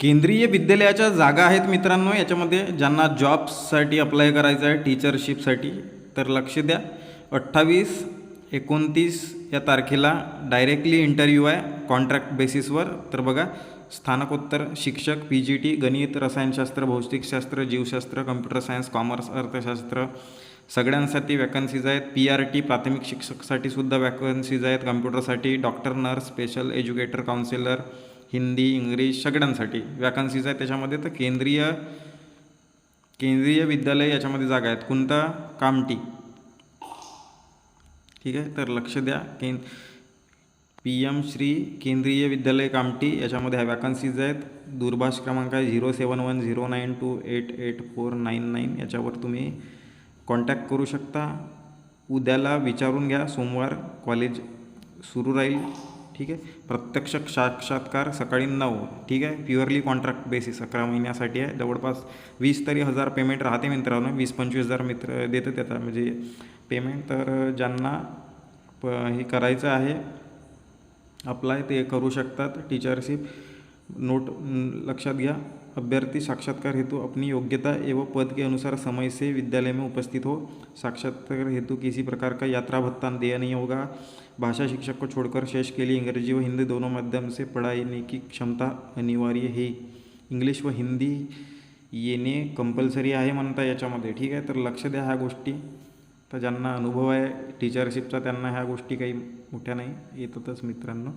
केंद्रीय विद्यालयाच्या जागा आहेत मित्रांनो याच्यामध्ये ज्यांना जॉब्ससाठी अप्लाय करायचं आहे टीचरशिपसाठी तर लक्ष द्या. अठ्ठावीस एकोणतीस या तारखेला डायरेक्टली इंटरव्ह्यू आहे कॉन्ट्रॅक्ट बेसिसवर तर बघा स्थानकोत्तर शिक्षक पी जी टी गणित रसायनशास्त्र भौतिकशास्त्र जीवशास्त्र कम्प्युटर सायन्स कॉमर्स अर्थशास्त्र सगळ्यांसाठी वॅकन्सीज आहेत. पी आर टी प्राथमिक शिक्षकसाठी सुद्धा वॅकन्सीज आहेत. कम्प्युटरसाठी doctor nurse special educator counsellor Hindi English सगळ्यांसाठी. वॅकन्सीज आहेत त्याच्यामध्ये. तर केंद्रीय केंद्रीय विद्यालय याच्यामध्ये जागा आहेत. कोणता? कामटी. ठीक आहे? तर लक्ष द्या. कें पी एम श्री केंद्रीय विद्यालय कामटी याच्यामध्ये ह्या वॅकन्सीज आहेत. दूरभाष क्रमांक आहे zero seven one zero nine two eight eight four nine nine. याच्यावर तुम्ही कॉन्टॅक्ट करू शकता. उद्याला विचारून घ्या. सोमवार कॉलेज सुरू राहील. ठीक आहे? प्रत्यक्ष साक्षात्कार सकाळी नऊ ठीक आहे? प्युअरली कॉन्ट्रॅक्ट बेसिस अकरा महिन्यासाठी आहे. जवळपास वीस तरी हजार पेमेंट राहते मित्रांनो. वीस पंचवीस हजार मित्र देते त्याचा म्हणजे पेमेंट तर ज्यांना प हे करायचं आहे अप्लाय ते करू शकतात. टीचरशिप नोट लक्षात घ्या. अभ्यर्थी साक्षात्कार हेतु अपनी योग्यता एवं पद के अनुसार समय से विद्यालय में उपस्थित हो. साक्षात्कार हेतु किसी प्रकार का यात्रा भत्ता दिया नहीं होगा. भाषा शिक्षक को छोड़कर शेष के लिए इंग्रजी व हिंदी दोनों माध्यम से पढ़ाने की क्षमता अनिवार्य है. इंग्लिश व हिंदी येणे कंपल्सरी आहे म्हणता याच्यामध्ये. ठीक आहे? तर लक्ष द्या ह्या गोष्टी. तर ज्यांना अनुभव आहे टीचरशिपचा त्यांना ह्या गोष्टी काही मोठ्या नाही. येतातच मित्रांनो.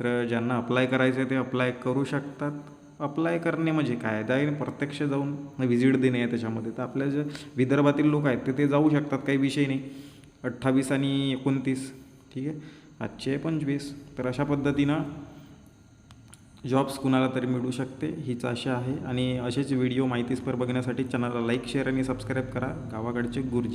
तर ज्यांना अप्लाय करायचं आहे ते अप्लाय करू शकतात. अप्लाय करणे म्हणजे काय? डायरेक्ट प्रत्यक्ष जाऊन व्हिजिट देणे आहे त्याच्यामध्ये. तर आपल्या जे विदर्भातील लोक आहेत ते ते जाऊ शकतात काही विषय नाही. अठ्ठावीस आणि एकोणतीस ठीक आहे? आजचे पंचवीस. तर अशा पद्धतीनं जॉब्स कुणाला तरी मिळू शकते हीच आशा आहे. आणि असेच व्हिडिओ माहितीस्पर बघण्यासाठी चॅनलला लाईक शेअर आणि सबस्क्राईब करा. गावाकडचे गुरुजी.